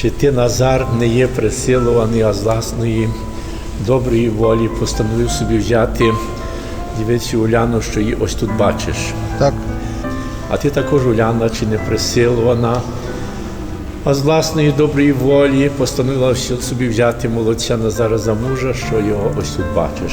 Чи ти, Назар, не є присилуваний, а з власної доброї волі постановив собі взяти дівицю Уляну, що її ось тут бачиш. Так, А ти також, Уляна, чи не присилувана, а з власної доброї волі постановила собі взяти молодця Назара за мужа, що його ось тут бачиш.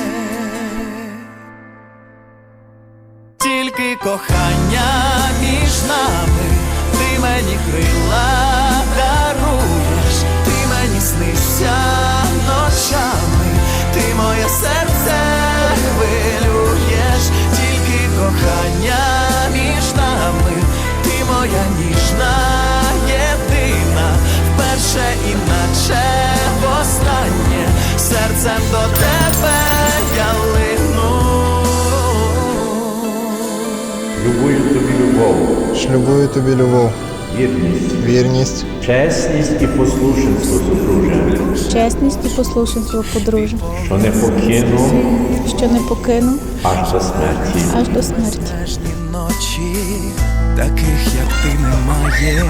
Тільки кохання між нами, ти мені крила даруєш, ти мені снишся ночами, ти моє серце хвилюєш, тільки кохання між нами, ти моя ніжна єдина, вперше іначе востаннє, серцем до тебе шлюбую тобі любов, вірність, вірність, чесність і послушенство супружа, чесність і послушенство подружжя, що не покину що не покину аж до смерті. аж до смерті. Ночі, таких як ти немає.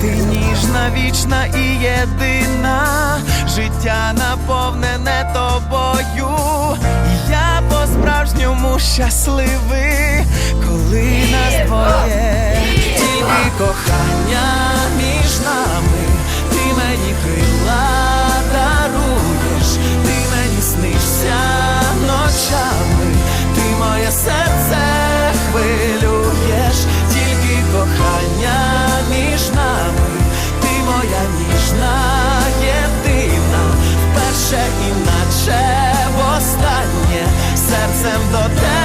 Ти ніжна, вічна і єдина, життя наповнене тобою. Я по-справжньому щасливий, твоє, тільки кохання між нами, ти мені крила даруєш, ти мені снишся ночами, ти моє серце хвилюєш, тільки кохання між нами, ти моя ніжна єдина, вперше іначе останнє серцем до тебе.